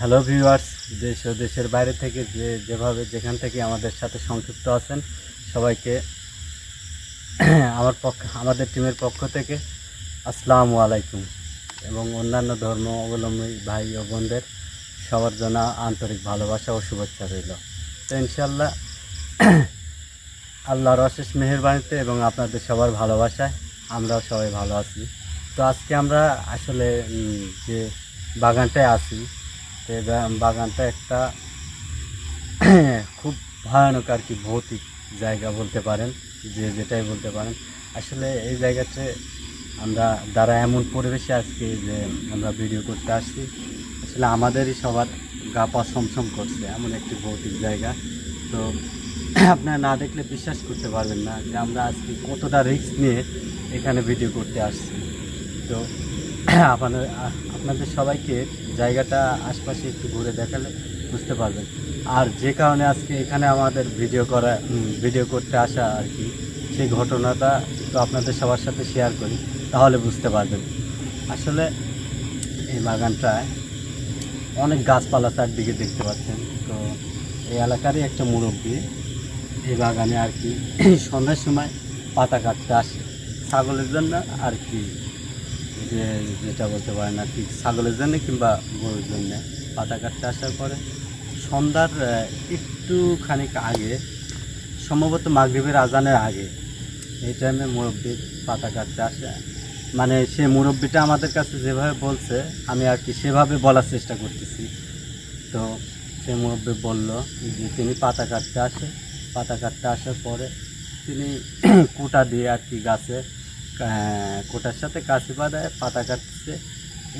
Hello viewers দেশ ও দেশের বাইরে থেকে যে যেভাবে যেখান থেকে আমাদের সাথে সংযুক্ত আছেন, সবাইকে আমার পক্ষ, আমাদের টিমের পক্ষ থেকে আসসালামু আলাইকুম। এবং অন্যান্য ধর্ম অবলম্বী ভাই ও বোনদের সবার জন্য আন্তরিক ভালোবাসা ও শুভেচ্ছা রইল। তো ইনশাল্লাহ আল্লাহর অশেষ মেহেরবানিতে এবং আপনাদের সবার ভালোবাসায় আমরাও সবাই ভালো আছি। তো আজকে আমরা আসলে যে বাগানটায় আছি বা- বাগানটা একটা খুব ভয়ানক আর কি ভৌতিক জায়গা বলতে পারেন, যে যেটাই বলতে পারেন। আসলে এই জায়গাতে আমরা দ্বারা এমন পরিবেশে আজকে যে আমরা ভিডিও করতে আসছি। আসলে আমাদেরই সবার গা পা ছমছম করছে, এমন একটি ভৌতিক জায়গা। তো আপনারা না দেখলে বিশ্বাস করতে পারবেন না যে আমরা আজকে কতটা রিস্ক নিয়ে এখানে ভিডিও করতে আসছি। তো আপনাদের আপনাদের সবাইকে জায়গাটা আশপাশে একটু ঘুরে দেখালে বুঝতে পারবেন। আর যে কারণে আজকে এখানে আমাদের ভিডিও করা ভিডিও করতে আসা আর কি, সেই ঘটনাটা তো আপনাদের সবার সাথে শেয়ার করি, তাহলে বুঝতে পারবেন। আসলে এই বাগানটায় অনেক গাছপালা চারদিকে দেখতে পাচ্ছেন। তো এই এলাকারই একটা মুরব্বী এই বাগানে আর কি, সন্ধ্যার সময় পাতা কাটতে আসে। ছাগলের জন্য আর কি যে যেটা বলতে পারেন আর কি ছাগলের জন্য কিংবা গরুর জন্য। পাতা কাটতে আসার পরে সন্ধ্যার আহ, একটু খানিক আগে সম্ভবত মাগরিবের আজানের আগে এই টাইমে মুরব্বী পাতা কাটতে আসে। মানে সে মুরব্বিটা আমাদের কাছে যেভাবে বলছে আমি আর কি সেভাবে বলার চেষ্টা করতেছি। তো সে মুরব্বী বলল যে তিনি পাতা কাটতে আসে। পাতা কাটতে আসার পরে তিনি কুটা দিয়ে আর কি গাছে কোটার সাথে কাশি বাঁধায় পাতা কাটছে।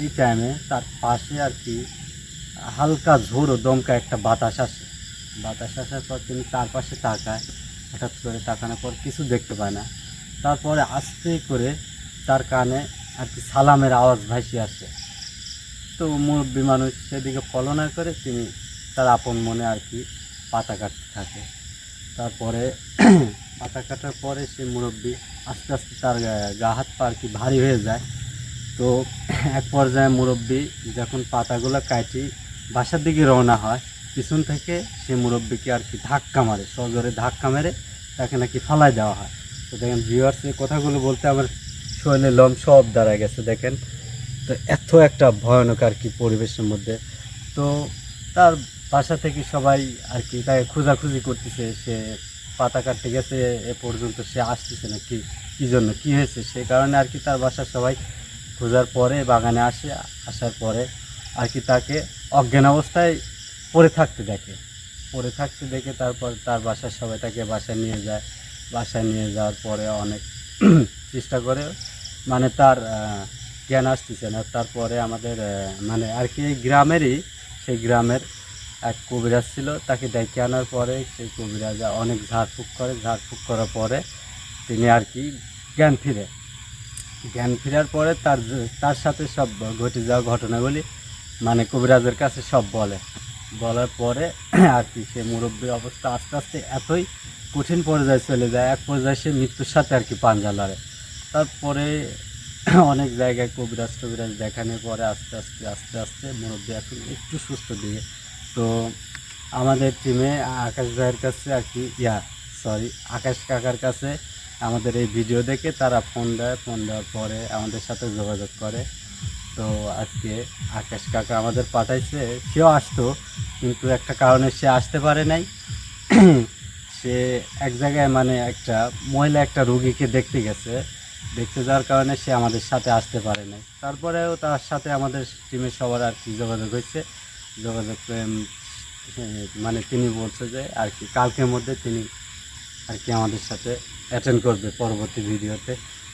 এই টাইমে তার পাশে আর কি হালকা ঝোড়ো, দমকা একটা বাতাস আসে। বাতাস আসার পর তিনি চারপাশে তাকায়। হঠাৎ করে তাকানোর পর কিছু দেখতে পায় না। তারপরে আস্তে করে তার কানে আর কি সালামের আওয়াজ ভাসি আসে। তো মুরব্বী মানুষ সেদিকে ফলো না করে তিনি তার আপন মনে আর কি পাতা কাটতে থাকে। তারপরে পাতা কাটার পরে সে মুরব্বী আস্তে আস্তে তার গা- হাত পা আর কি ভারী হয়ে যায়। তো এক পর্যায়ে মুরব্বী যখন পাতাগুলো কাটি, বাসার দিকে রওনা হয়, পিছন থেকে সে মুরব্বীকে আর কি ধাক্কা মারে, সজোরে ধাক্কা মেরে তাকে নাকি ফালাই দেওয়া হয়। তো দেখেন ভিউয়ার্স এই কথাগুলো বলতে আমার শরীরে লম সব দাঁড়ায় গেছে, দেখেন। তো এত একটা ভয়ানক আর কি পরিবেশের মধ্যে। তো তার বাসা থেকে সবাই আর কি তাকে খোঁজাখুঁজি করতেছে, সে পাতা কাটতে গেছে, এ পর্যন্ত সে আসতেছে না কি কী জন্য, কী হয়েছে? সে কারণে আর কি তার বাসার সবাই খোঁজার পরে, বাগানে আসে, আসার পরে আর কি তাকে অজ্ঞান অবস্থায় পড়ে থাকতে দেখে। পড়ে থাকতে দেখে তারপর তার বাসার সবাই তাকে বাসায় নিয়ে যায়। বাসায় নিয়ে যাওয়ার পরে অনেক চেষ্টা করে মানে তার জ্ঞান আসতেছে না। তারপরে আমাদের মানে আর কি গ্রামেরই, সেই গ্রামের এক কবিরাজ ছিল, তাকে ডেকে আনার পরে সেই কবিরাজ অনেক ঝাড়ফুঁক করে, ঝাড়ফুঁক করার পরে তিনি আর কি জ্ঞান ফিরে। জ্ঞান ফেরার পরে তার তার সাথে সব ঘটে যাওয়া ঘটনাগুলি মানে কবিরাজের কাছে সব বলে। বলার পরে আর কি সে মুরব্বীর অবস্থা আস্তে আস্তে এতই কঠিন পর্যায়ে চলে যায়, এক পর্যায়ে সে মৃত্যুর সাথে আর কি পাঞ্জা লড়ে। তারপরে অনেক জায়গায় কবিরাজ টবিরাজ দেখানোর পরে আস্তে আস্তে আস্তে আস্তে মুরব্বী এখন একটু সুস্থ দিয়ে তো আমাদের টিমে আকাশ ভাইয়ের কাছে আর কি, ইয়া সরি আকাশ কাকার কাছে আমাদের এই ভিডিও দেখে তারা ফোন দেয়। ফোন দেওয়ার পরে আমাদের সাথে যোগাযোগ করে। তো আজকে আকাশ কাকা আমাদের পাঠাইছে। সেও আসতো, কিন্তু একটা কারণে সে আসতে পারে নাই। সে এক জায়গায় মানে একটা মহিলা একটা রুগীকে দেখতে গেছে। দেখতে যাওয়ার কারণে সে আমাদের সাথে আসতে পারে নাই। তারপরেও তার সাথে আমাদের টিমের সবার আর কি যোগাযোগ হয়েছে। যোগাযোগ মানে তিনি বলছে যে আর কি, কালকের মধ্যে তিনি আর কি আমাদের সাথে অ্যাটেন্ড করবে পরবর্তী ভিডিওতে।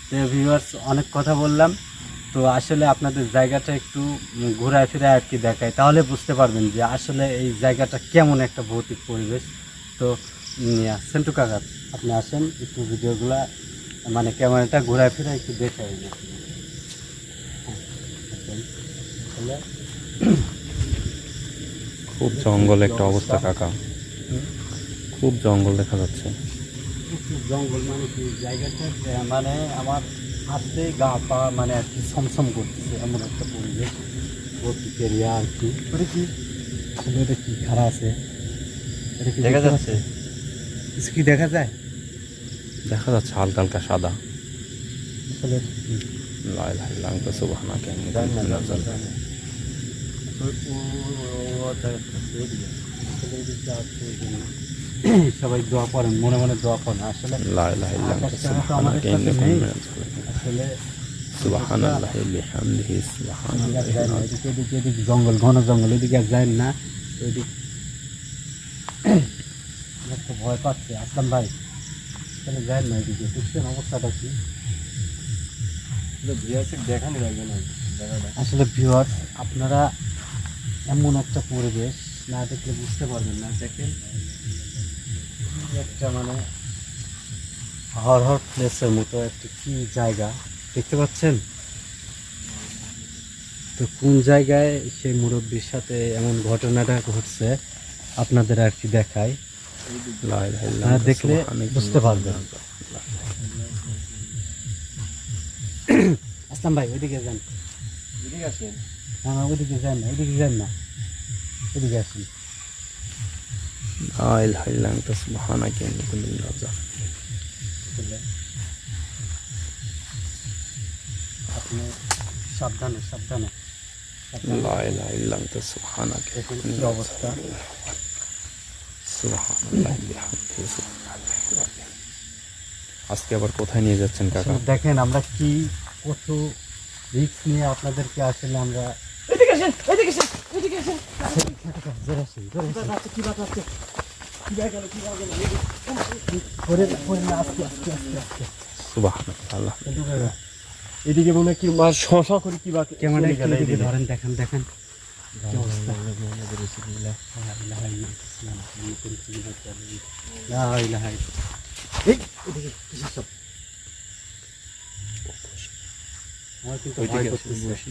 তো ভিউয়ার্স অনেক কথা বললাম। তো আসলে আপনাদের জায়গাটা একটু ঘোরায় ফিরায় আর কি দেখায়। তাহলে বুঝতে পারবেন যে আসলে এই জায়গাটা কেমন একটা ভৌতিক পরিবেশ। তো সেন্টু কাকা, আপনি আসেন, একটু ভিডিওগুলা মানে ক্যামেরাটা ঘোরায় ফিরায় একটু দেখাই তাহলে খুব জঙ্গল একটা অবস্থা কাকা। খুব জঙ্গল দেখা যাচ্ছে। জঙ্গল মানে কি জায়গাটা মানে আমার হাতে গা পা মানে আর কি ছমছম করতেছে এমন একটা পরিবেশ। ভৌতিক এরিয়া আর কি। ওটা কি? এটা কি খারাপ আছে? এটা কি দেখা যাচ্ছে। কিছু কি দেখা যায়? দেখা যাচ্ছে হালকা হালকা সাদা। আসলে এটা কি? লা ইলাহা ইল্লা আনতা জানি না, কুনতু সবাই দোয়া করেন মনে মনে দোয়া করেন আসলে জঙ্গল ঘন জঙ্গল এদিকে আর যায় না ওইদিক তো ভয় পাচ্ছে। আসলাম ভাই তাহলে যায় না এদিকে বুঝছেন অবস্থাটা কি? দেখানি লাগবে না আসলে ভিউয়ার্স আপনারা এমন একটা পরিবেশ না দেখলে বুঝতে পারবেন না দেখেন। একটা মানে হর হর প্লেসের মতো একটা কি জায়গা দেখতে পাচ্ছেন? তো কোন জায়গায় সেই মুরব্বীর সাথে এমন ঘটনাটা ঘটছে আপনাদের আর কি দেখায় দেখলে বুঝতে পারবেন। আসলাম ভাই ওইদিকে যান। এদিকে আসেন। না না ওইদিকে যান না ওইদিকে যান না ওইদিকে আসুন লা ইলাহা ইল্লা আনতা সুবহানাকা ইন্নী কুনতু মিনাজ জালিমিন বুঝলে? আপনি সাবধানে সাবধানে সাবধানে। লা ইলাহা ইল্লা আনতা সুবহানাকা দেখুন ইন্নী কি অবস্থা সুবহানাল্লাহি বিহামদিহি সুবহানাল্লাহি আজকে আবার কোথায় নিয়ে যাচ্ছেন কাকা? আসলে দেখেন আমরা কি কত রিস্ক নিয়ে আপনাদেরকে আসলে আমরা এদিকে মনে হয় কি মাছ শশা করে কি বা এদিকে এদিকে। ধরেন দেখেন দেখেন। এদিকে? আমার কিন্তু ভয় ওইদিকে করতেছে। বসি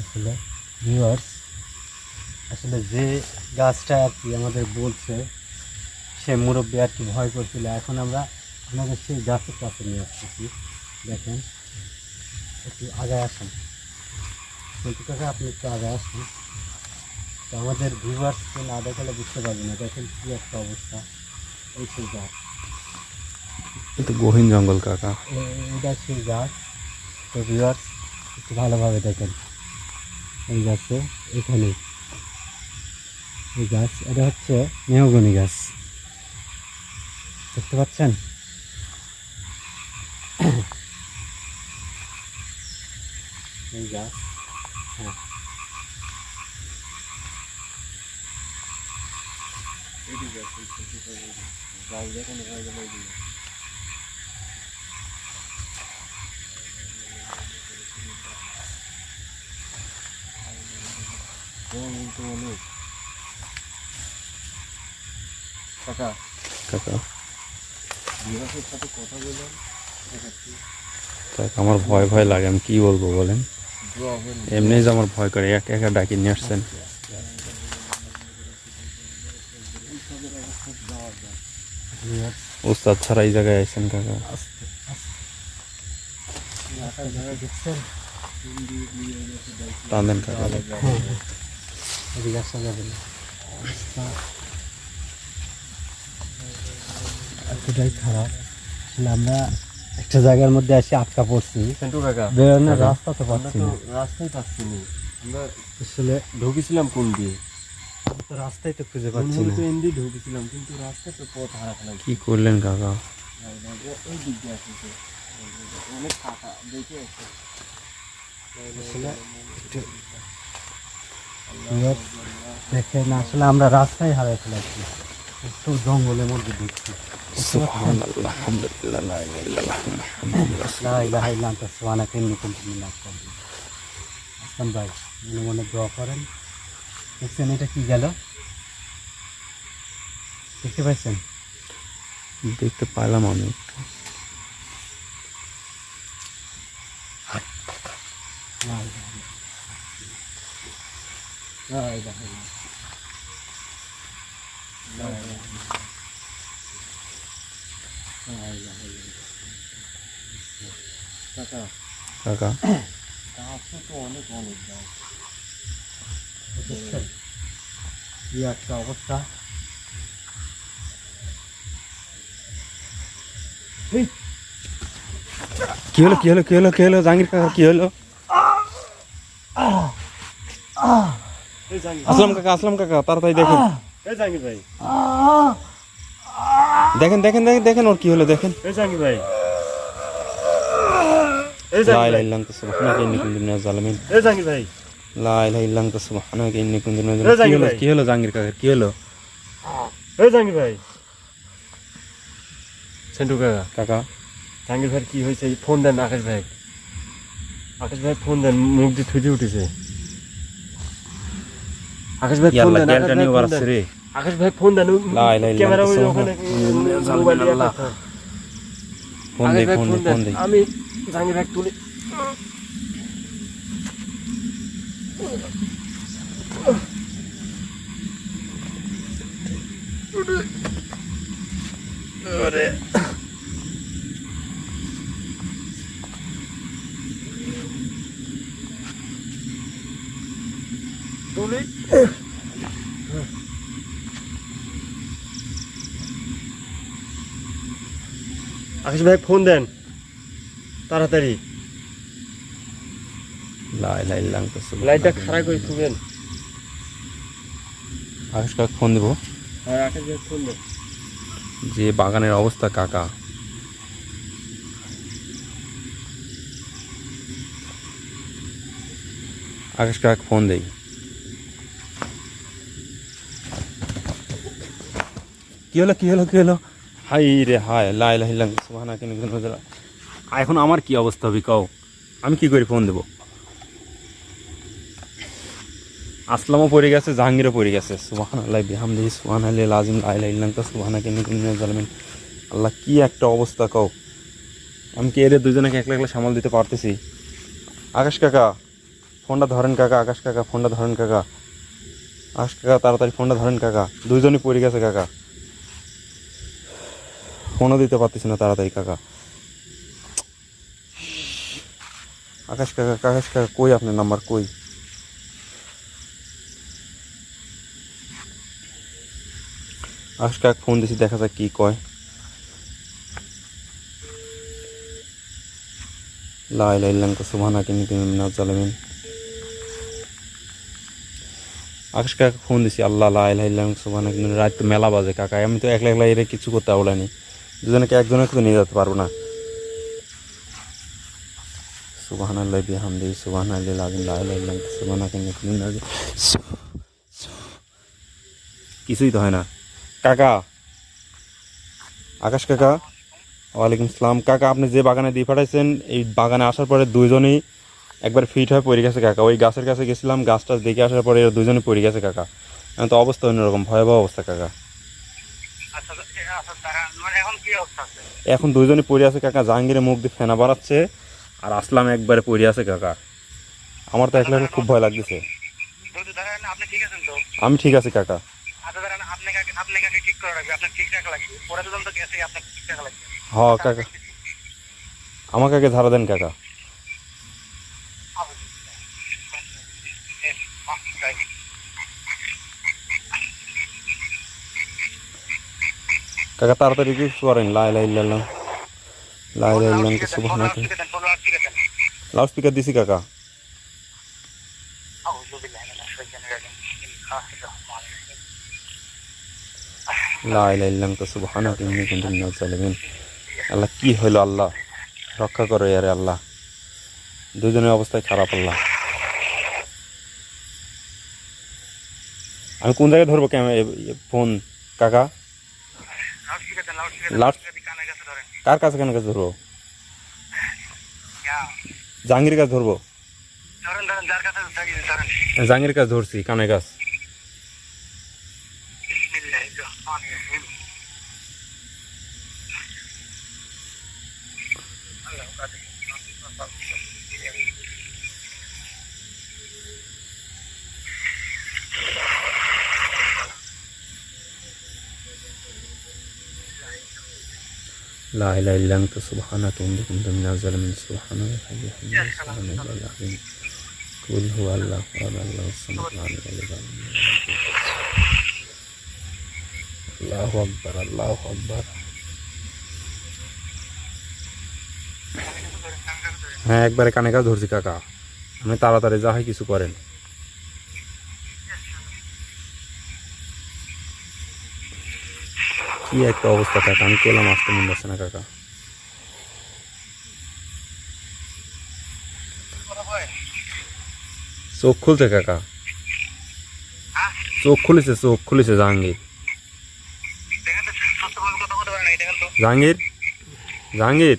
আসলে ভিউয়ার্স আসলে যে গাছটা আর কি আমাদের বলছে, সে মুরব্বী আর কি ভয় করছিল। এখন আমরা আমাদের সেই গাছের কাছে নিয়ে আসতেছি। দেখেন একটু আগায় আসুন কিন্তু কাকা আপনি একটু আগে আসুন তো আমাদের ভিউয়ার্সকে না দেখালে বুঝতে পারবে না দেখেন কী একটা অবস্থা এই সেই গাছ এটা গহীন জঙ্গল কাকা এ- এটা সেই গাছ তো ভিউয়ার্স একটু ভালোভাবে দেখেন এই গাছে এখানে এই গাছ এটা হচ্ছে মেহগনি গাছ দেখতে পাচ্ছেন এই গাছ হ্যাঁ। কাকা। কাকা। বিভাগের সাথে কথা বললাম। কাকা আমার ভয় ভয় লাগে আমি কি বলব বলেন? এমনিই যে আমার ভয় করে, একা একা ডাকি নিয়ে আসছেন। উস্তাদ ছাড়া এই জায়গায় আইছেন কাকা? খারাপ। আমরা একটা জায়গার মধ্যে এসে আটকা পড়ছি। সেন্টু কাকা বেরোনোর রাস্তা তো পাচ্ছি না। রাস্তায় পাচ্ছি না। আমরা আসলে ঢুকেছিলাম কোন দিয়ে তো রাস্তায় তো খুঁজে পাচ্ছি না। তো এন্ডি ঢুকেছিলাম কিন্তু রাস্তায় তো পথ হারা ফেলাম কি করলেন কাকা? ওই দিক দিয়ে আসছে অনেক ফাঁকা দেখে আসলে দেখেন আসলে আমরা রাস্তায় হারাই ফেলাচ্ছি একটু জঙ্গলের মধ্যে ঢুকছি। আসলাম ভাই মনে মনে দোয়া করেন। দেখছেন এটা কি গেল? দেখতে পাচ্ছেন দেখতে পাইলাম আমি। একটু লা ইলাহা ইল্লা- লা ইলাহা ইল্লা- লা ইলাহা ইল্লা- লা ইলাহা ইল্লা- কাকা কাকা গাছও তো অনেক অনেক গাছ দেখছেন কি একটা অবস্থা কি হলো কি হলো কি হলো কি হলো জাহাঙ্গীর কাকা কি হলো এই জাঙ্গি আসলাম কাকা আসলাম কাকা তাড়াতাড়ি দেখেন এই জাঙ্গি ভাই দেখেন দেখেন দেখেন দেখেন ওর কি হলো দেখেন। এই জাঙ্গি ভাই। এই জাঙ্গি ইলাহা ভাই সুবহানাকা ইন্নী কুনতু মিনাজ জালিমিন। এই জাঙ্গি ভাই। লা ইলাহা ইল্লা সুবহানাকা ইন্নী কুনতু মিনাজ জালিমিন। কি হলো। কি কাকা কি হলো? এই জাঙ্গি ভাই। সেন্টু কাকা। কাকা। জাহাঙ্গীর ভাই কি হয়েছে? ফোন দেন আকাশ ভাই। আকাশ ভাই ফোন দেন মুখ দিয়ে থুতে উঠেছে। আকাশ ভাই ফোন দেন আকাশ ভাই ফোন দেন। আকাশ ভাই ফোন দেন ক্যামেরা ওখানে মোবাইল। ফোন দেই ফোন ফোন দেই আমি জাহাঙ্গীর ভাই তুলে। তুলে। আকাশ ভাই ফোন দেন। তাড়াতাড়ি। লাইটটা খারাপ করে শুবেন আকাশ কাকা ফোন দেবো? হ্যাঁ আকাশ ভাই ফোন দেন। যে বাগানের অবস্থা কাকা। আকাশ কাকা ফোন দেই। কি হলো কি হলো কি হলো? হাই রে হাই লাই লাই লাং সুবহানা কিন এখন আমার কি অবস্থা হবে কও? আমি কি করি, ফোন দেব? আসলামও পড়ে গেছে, জাহাঙ্গীরও পড়ে গেছে। সুবাহান আল্লাহ বিহামদিহি সুবাহান আল্লাহ লাজিম লা ইলাহা ইল্লা আনতা সুবহানাকা ইন্নী কুনতু আল্লাহ, কি একটা অবস্থা কও? আমি কি এদের দুজনকে একলা একলা সামাল দিতে পারতেছি? আকাশ কাকা, ফোনটা ধরেন কাকা, আকাশ কাকা, ফোনটা ধরেন কাকা। আকাশ কাকা, তাড়াতাড়ি ফোনটা ধরেন কাকা। দুইজনই পড়ে গেছে, কাকা। ফোনও দিতে পারতেছি না তাড়াতাড়ি, কাকা। আকাশ কাকা আকাশ কাকা, কই আপনার নাম্বার? কই? আকাশ কাকা, ফোন দিছি, দেখা যাক কি কয়। লা ইল্লা আনতা সুবহানাকা ইন্নী কুনতু মিনাজ জালিমিন। আকাশ কাকা ফোন দিছি, আল্লাহ লা আনতা সুবহানাকা ইন্নী রাত মেলা বাজে, কাকা। আমি তো একলা একলা এর কিছু করতে পারলানি দুজনকে একজনকে তো নিয়ে যেতে পারব না। আযীম লা ইলাহা ইল্লা আনতা সুবহানাকা কুনতু মিনাজ কিছুই তো হয় না। কাকা। আকাশ কাকা, ওয়ালাইকুম সালাম। কাকা, আপনি যে বাগানে দিয়ে পাঠাইছেন এই বাগানে আসার পরে দুইজনই একবার ফিট হয়ে পড়ে গেছে কাকা। ওই গাছের কাছে গেছিলাম, গাছটা দেখে আসার পরে এরা দুজনই পড়ে গেছে কাকা। তো অবস্থা অন্যরকম, ভয়াবহ অবস্থা কাকা। এখন দুইজনই পড়ে আছে কাকা জাহাঙ্গীরের মুখ দিয়ে ফেনা বাড়াচ্ছে আর আসলাম একবারে পড়ে আছে কাকা। আমার তো একলা খুব ভয় লাগতেছে। আপনি ঠিক আছেন আমি ঠিক আছি কাকা। আচ্ছা হ কাকা। আমাকে আগে ধারা দেন কাকা। কাকা তাড়াতাড়ি কিছু করেন। লাই লাই লাল্লাম লাই। লাই লাল্লাম সুবহান লাউড স্পিকার দিছি কাকা। লাই লাই লাল্লাম তো সুবহান ইন্নী কুনতু মিনাজ জালিমিন আল্লাহ কি হইল আল্লাহ? রক্ষা করো ইয়ারে আল্লাহ। দুজনের অবস্থায় খারাপ আল্লাহ। আমি কোন জায়গায় ধরবো ক্যামেরা ফোন? কাকা লাউড স্পিকার দেন লাউড স্পিকার লাউড- কানে কাছে ধরেন কার কাছে কেন কাছে ধরবো? জাহাঙ্গীর কাছে ধরবো? জাহাঙ্গীর কাছে ধরছি কানে গাছ। لا إله إلا أنت سبحانك إني كنت من الظالمين سبحان الله الحي سبحان الله العظيم قل هو الله أحد الله الصمد لم يلد ولم يولد الله أكبر الله أكبر হ্যাঁ একবারে কানে কাজ ধরছি কাকা আমি তাড়াতাড়ি যা হয় কিছু করেন কি একটা অবস্থা কাকা আমি কেলাম আসতে মন যাচ্ছে না কাকা। চোখ খুলছে কাকা? চোখ খুলেছে চোখ খুলেছে জাহাঙ্গীর। দেখেন তো সুস্থ ভাবে কথা বলতে পারেন এই দেখেন তো জাহাঙ্গীর? জাহাঙ্গীর?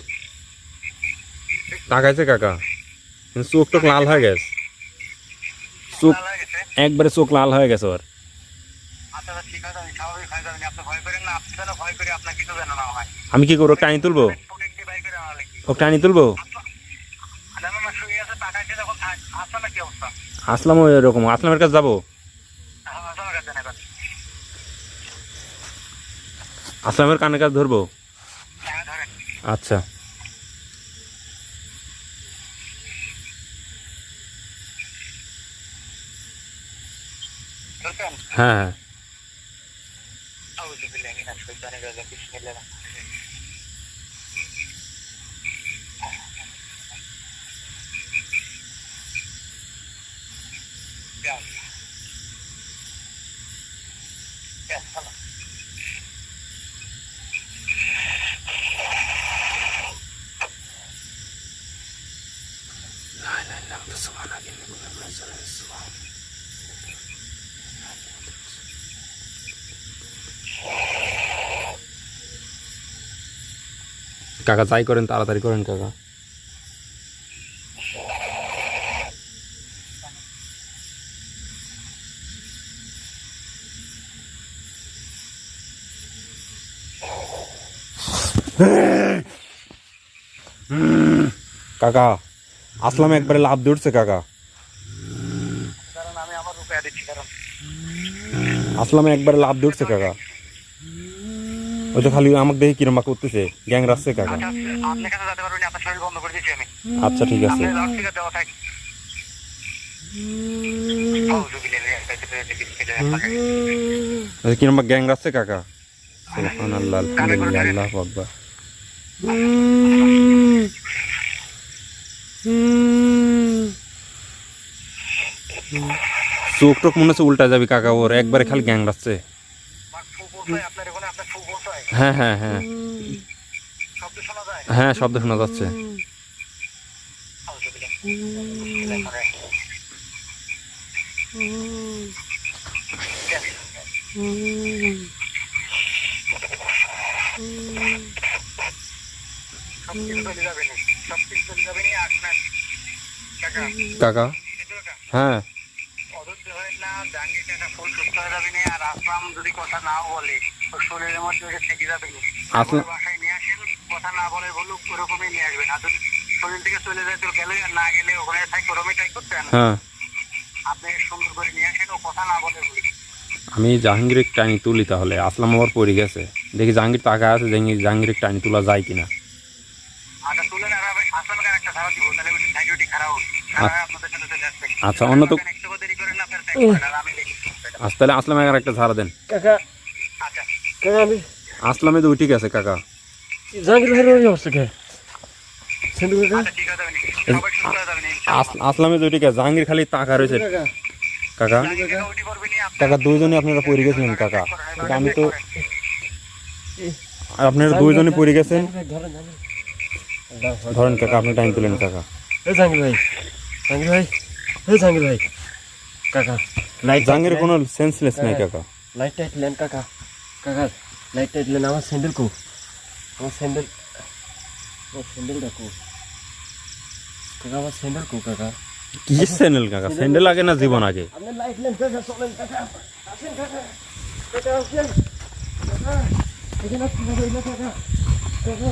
তাকাইছে কাকা। কিন্তু চোখ টোক লাল হয়ে গেছে। চোখ ভালো লাগেছে একবারে চোখ লাল হয়ে গেছে ওর। আচ্ছা ঠিক আছে আমি স্বাভাবিক হয়ে যাবেন আপনি ভয় করেন না আপনি যেন ভয় করে আপনার কিছু যেন না হয়। আমি কি করব টানি তুলবো? ও টানি তুলবো? আসলাম ওই এরকম আসলামের কাছে যাব? হ্যাঁ আসলামের কানে কাছে ধরবো? হ্যাঁ আচ্ছা। হ্যাঁ হ্যাঁ। ইয়া আল্লাহ। ইয়া সালাম। কাকা যাই করেন তাড়াতাড়ি করেন কাকা কাকা আসলাম একবারে লাভ দৌড়ছে কাকা। আসলাম একবারে লাভ দৌড়ছে কাকা। ওই তো খালি আমাকে দেখে কিরমা করতেছে গ্যাং রাখছে কাকা। আচ্ছা আচ্ছা ঠিক আছে। কিরমা গ্যাং রাখছে কাকা। আল্লাহু আকবার। চোখ টোক মনে হচ্ছে উল্টা যাবি কাকা, ওর একবারে খালি গ্যাং রাখছে হ্যাঁ হ্যাঁ হ্যাঁ। হ্যাঁ শব্দ শোনা যাচ্ছে। সব কিছু চলে যাবে নি। সব কিছু চলে যাবে নি আসবেন কাকা কাকা? হ্যাঁ। অধৈর্য হয়ে না জাঙ্গি কাকা ফুল সুস্থ হয়ে যাবে নি আর আসলাম যদি কথা নাও বলে ওর শরীরের মধ্যে ওকে থেকে যাবে নি। বাসায় নিয়ে আসেন কথা না বলে বলুক ওরকমই নিয়ে আসবেন। আর যদি শরীর থেকে চলে যায় তো গেলে আর না গেলে ওখানে হ্যাঁ আপনি সুন্দর করে নিয়ে আসেন ও কথা না বলে বলুক। আমি জাহাঙ্গীর টাইনি তুলি তাহলে। আসলাম আবার পড়ে গেছে। দেখি জাহাঙ্গীর টাকা আছে দেখি জাহাঙ্গীরের টাইনি তোলা যায় কিনা আচ্ছা তুলে না আসলামকে একটা ধারা দিব তাহলে ওই সাইড ওটি খারাপ হোক খারাপ আপনাদের সাথে চলে আসবে আচ্ছা অন্য তো একটু দেরি করেন না আপনার ট্যাগ করেন আর আমি দেখি আচ্ছা তাহলে আসলাম এগার একটা ঝাড়া দেন কাকা আচ্ছা কাকা আমি আসলামে তো উঠে গেছে কাকা জাহাঙ্গীর ভাইয়ের ওই অবস্থা কে সেন্টু কাকা আচ্ছা ঠিক আছে যাবেনি সবাই সুস্থ হয়ে যাবেনি আস- আসলামে তো উঠে গেছে জাহাঙ্গীর খালি টাকা রয়েছে কাকা কাকা উঠি পড়বি নি কাকা দুইজনে আপনারা পড়ে গেছিলেন কাকা কিন্তু আমি তো আপনারা দুইজনে পড়ে গেছেন ধরেন ধরেন ধরেন কাকা আপনি টাইম তুলেন কাকা এ জাহাঙ্গীর ভাই জাহাঙ্গীর ভাই এ জাহাঙ্গীর ভাই কাকা লাইট জাহাঙ্গীরের কোনো সেন্সলেস নাই কাকা লাইট টাইট লেন কাকা কাকা লাইট টাইট লেন আমার স্যান্ডেল কো আমার স্যান্ডেল আমার স্যান্ডেলটা কো কাকা আমার স্যান্ডেল কো কাকা কি স্যান্ডেল কাকা স্যান্ডেল আগে না জীবন আগে আপনি লাইট লেন কাকা চলেন কাকা আসেন কাকা কাকা আসেন কাকা এখানে আসতে হবে না কাকা কাকা